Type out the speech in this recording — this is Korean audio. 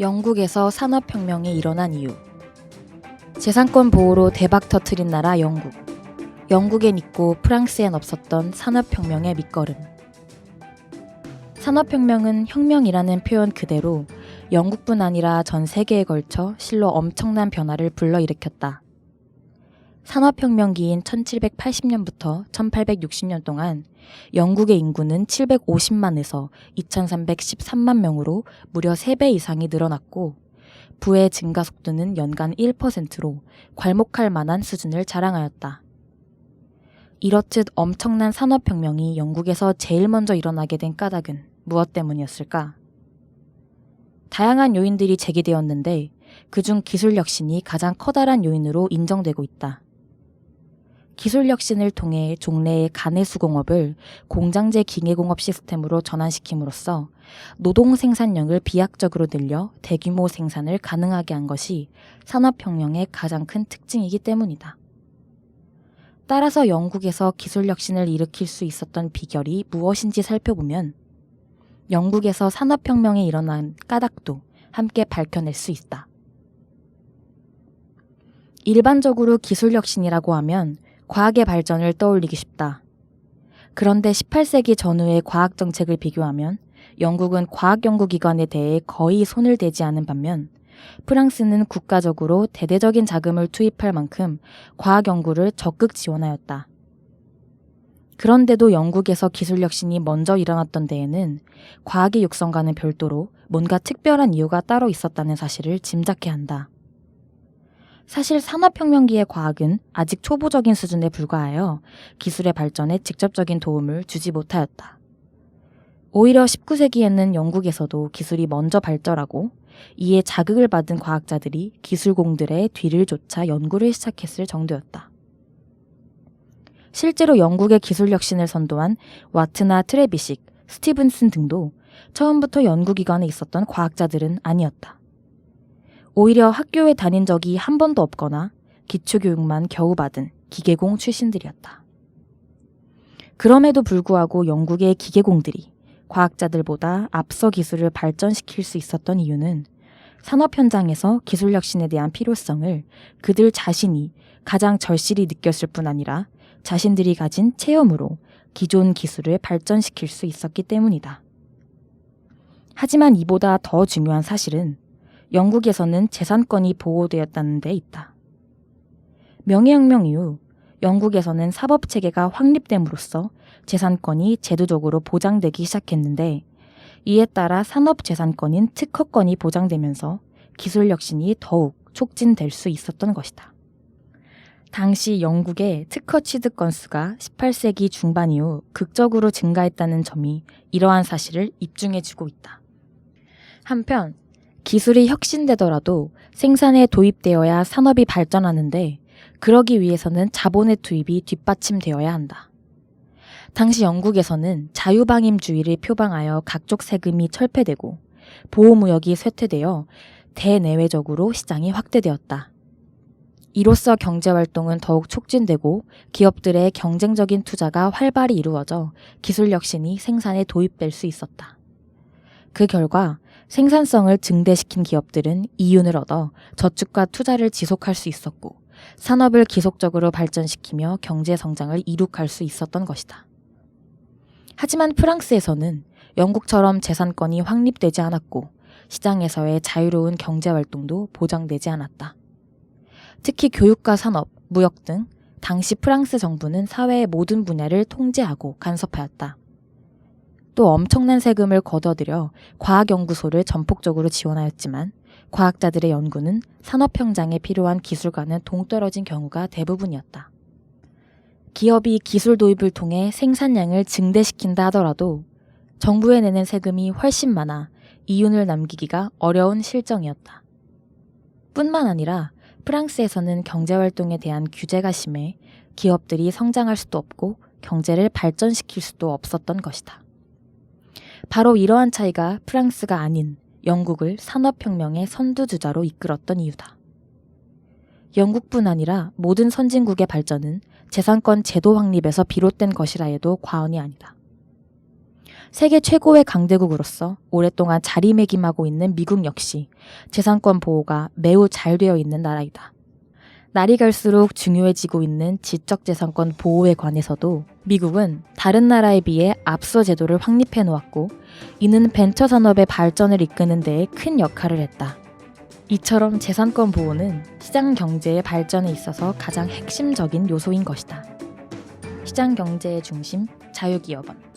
영국에서 산업혁명이 일어난 이유. 재산권 보호로 대박 터트린 나라 영국. 영국엔 있고 프랑스엔 없었던 산업혁명의 밑거름. 산업혁명은 혁명이라는 표현 그대로 영국뿐 아니라 전 세계에 걸쳐 실로 엄청난 변화를 불러일으켰다. 산업혁명기인 1780년부터 1860년 동안 영국의 인구는 750만에서 2313만 명으로 무려 3배 이상이 늘어났고 부의 증가 속도는 연간 1%로 괄목할 만한 수준을 자랑하였다. 이렇듯 엄청난 산업혁명이 영국에서 제일 먼저 일어나게 된 까닭은 무엇 때문이었을까? 다양한 요인들이 제기되었는데 그중 기술 혁신이 가장 커다란 요인으로 인정되고 있다. 기술 혁신을 통해 종래의 가내수공업을 공장제 기계공업 시스템으로 전환시킴으로써 노동 생산량을 비약적으로 늘려 대규모 생산을 가능하게 한 것이 산업혁명의 가장 큰 특징이기 때문이다. 따라서 영국에서 기술 혁신을 일으킬 수 있었던 비결이 무엇인지 살펴보면 영국에서 산업혁명이 일어난 까닭도 함께 밝혀낼 수 있다. 일반적으로 기술 혁신이라고 하면 과학의 발전을 떠올리기 쉽다. 그런데 18세기 전후의 과학 정책을 비교하면 영국은 과학 연구 기관에 대해 거의 손을 대지 않은 반면 프랑스는 국가적으로 대대적인 자금을 투입할 만큼 과학 연구를 적극 지원하였다. 그런데도 영국에서 기술 혁신이 먼저 일어났던 데에는 과학의 육성과는 별도로 뭔가 특별한 이유가 따로 있었다는 사실을 짐작해야 한다. 사실 산업혁명기의 과학은 아직 초보적인 수준에 불과하여 기술의 발전에 직접적인 도움을 주지 못하였다. 오히려 19세기에는 영국에서도 기술이 먼저 발전하고 이에 자극을 받은 과학자들이 기술공들의 뒤를 쫓아 연구를 시작했을 정도였다. 실제로 영국의 기술 혁신을 선도한 와트나 트레비식, 스티븐슨 등도 처음부터 연구기관에 있었던 과학자들은 아니었다. 오히려 학교에 다닌 적이 한 번도 없거나 기초교육만 겨우 받은 기계공 출신들이었다. 그럼에도 불구하고 영국의 기계공들이 과학자들보다 앞서 기술을 발전시킬 수 있었던 이유는 산업 현장에서 기술 혁신에 대한 필요성을 그들 자신이 가장 절실히 느꼈을 뿐 아니라 자신들이 가진 체험으로 기존 기술을 발전시킬 수 있었기 때문이다. 하지만 이보다 더 중요한 사실은 영국에서는 재산권이 보호되었다는 데 있다. 명예혁명 이후 영국에서는 사법 체계가 확립됨으로써 재산권이 제도적으로 보장되기 시작했는데 이에 따라 산업 재산권인 특허권이 보장되면서 기술 혁신이 더욱 촉진될 수 있었던 것이다. 당시 영국의 특허 취득 건수가 18세기 중반 이후 극적으로 증가했다는 점이 이러한 사실을 입증해주고 있다. 한편 기술이 혁신되더라도 생산에 도입되어야 산업이 발전하는데 그러기 위해서는 자본의 투입이 뒷받침되어야 한다. 당시 영국에서는 자유방임주의를 표방하여 각종 세금이 철폐되고 보호무역이 쇠퇴되어 대내외적으로 시장이 확대되었다. 이로써 경제활동은 더욱 촉진되고 기업들의 경쟁적인 투자가 활발히 이루어져 기술 혁신이 생산에 도입될 수 있었다. 그 결과 생산성을 증대시킨 기업들은 이윤을 얻어 저축과 투자를 지속할 수 있었고 산업을 기속적으로 발전시키며 경제 성장을 이룩할 수 있었던 것이다. 하지만 프랑스에서는 영국처럼 재산권이 확립되지 않았고 시장에서의 자유로운 경제 활동도 보장되지 않았다. 특히 교육과 산업, 무역 등 당시 프랑스 정부는 사회의 모든 분야를 통제하고 간섭하였다. 또 엄청난 세금을 걷어들여 과학연구소를 전폭적으로 지원하였지만 과학자들의 연구는 산업 현장에 필요한 기술과는 동떨어진 경우가 대부분이었다. 기업이 기술 도입을 통해 생산량을 증대시킨다 하더라도 정부에 내는 세금이 훨씬 많아 이윤을 남기기가 어려운 실정이었다. 뿐만 아니라 프랑스에서는 경제활동에 대한 규제가 심해 기업들이 성장할 수도 없고 경제를 발전시킬 수도 없었던 것이다. 바로 이러한 차이가 프랑스가 아닌 영국을 산업혁명의 선두주자로 이끌었던 이유다. 영국뿐 아니라 모든 선진국의 발전은 재산권 제도 확립에서 비롯된 것이라 해도 과언이 아니다. 세계 최고의 강대국으로서 오랫동안 자리매김하고 있는 미국 역시 재산권 보호가 매우 잘 되어 있는 나라이다. 날이 갈수록 중요해지고 있는 지적재산권 보호에 관해서도 미국은 다른 나라에 비해 앞서 제도를 확립해 놓았고 이는 벤처 산업의 발전을 이끄는 데에 큰 역할을 했다. 이처럼 재산권 보호는 시장 경제의 발전에 있어서 가장 핵심적인 요소인 것이다. 시장 경제의 중심, 자유기업원.